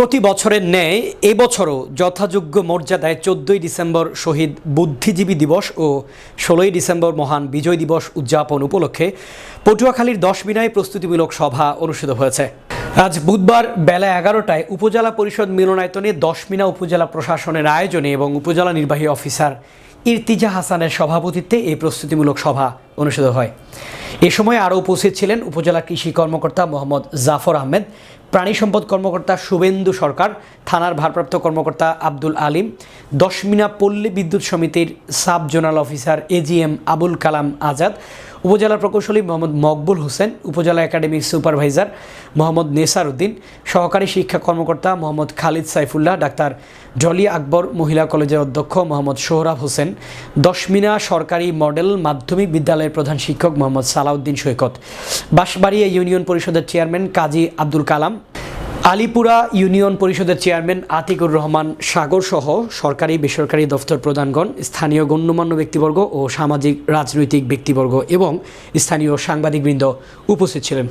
প্রতি বছরের ন্যায় এবছরও যথাযোগ্য মর্যাদায় চোদ্দই ডিসেম্বর শহীদ বুদ্ধিজীবী দিবস ও ষোলোই ডিসেম্বর মহান বিজয় দিবস উদযাপন উপলক্ষে পটুয়াখালীর দশ মিনায় প্রস্তুতিমূলক সভা অনুষ্ঠিত হয়েছে। আজ বুধবার বেলা এগারোটায় উপজেলা পরিষদ মিলনায়তনে দশ মিনা উপজেলা প্রশাসনের আয়োজনে এবং উপজেলা নির্বাহী অফিসার ইরতিজা হাসানের সভাপতিত্বে এই প্রস্তুতিমূলক সভা অনুষ্ঠিত হয়। এ সময় আরও উপস্থিত ছিলেন উপজেলা কৃষি কর্মকর্তা মোহাম্মদ জাফর আহমেদ, প্রাণী সম্পদ কর্মকর্তা শুভেন্দু সরকার, থানার ভারপ্রাপ্ত কর্মকর্তা আব্দুল আলিম, দশমিনা পল্লী বিদ্যুৎ সমিতির sub zonal officer AGM Abul Kalam Azad, উপজেলা প্রকৌশলী মোহাম্মদ মকবুল হোসেন, উপজেলা একাডেমিক সুপারভাইজার মোহাম্মদ নেসার উদ্দিন সহকারী শিক্ষা কর্মকর্তা মোহাম্মদ খালিদ সাইফুল্লাহ, ডাক্তার জলি আকবর, মহিলা কলেজের অধ্যক্ষ মোহাম্মদ সোহরাব হোসেন, দশমিনা সরকারি মডেল মাধ্যমিক বিদ্যালয়ের প্রধান শিক্ষক মোহাম্মদ সালাউদ্দিন সৈকত। বাঁশবাড়িয়া ইউনিয়ন পরিষদের চেয়ারম্যান কাজী আব্দুল কালাম, আলিপুরা ইউনিয়ন পরিষদের চেয়ারম্যান আতিকুর রহমান সাগর সহ সরকারি, বেসরকারি দফতর প্রধানগণ, স্থানীয় গণ্যমান্য ব্যক্তিবর্গ ও সামাজিক, রাজনৈতিক ব্যক্তিবর্গ এবং স্থানীয় সাংবাদিকবৃন্দ উপস্থিত ছিলেন।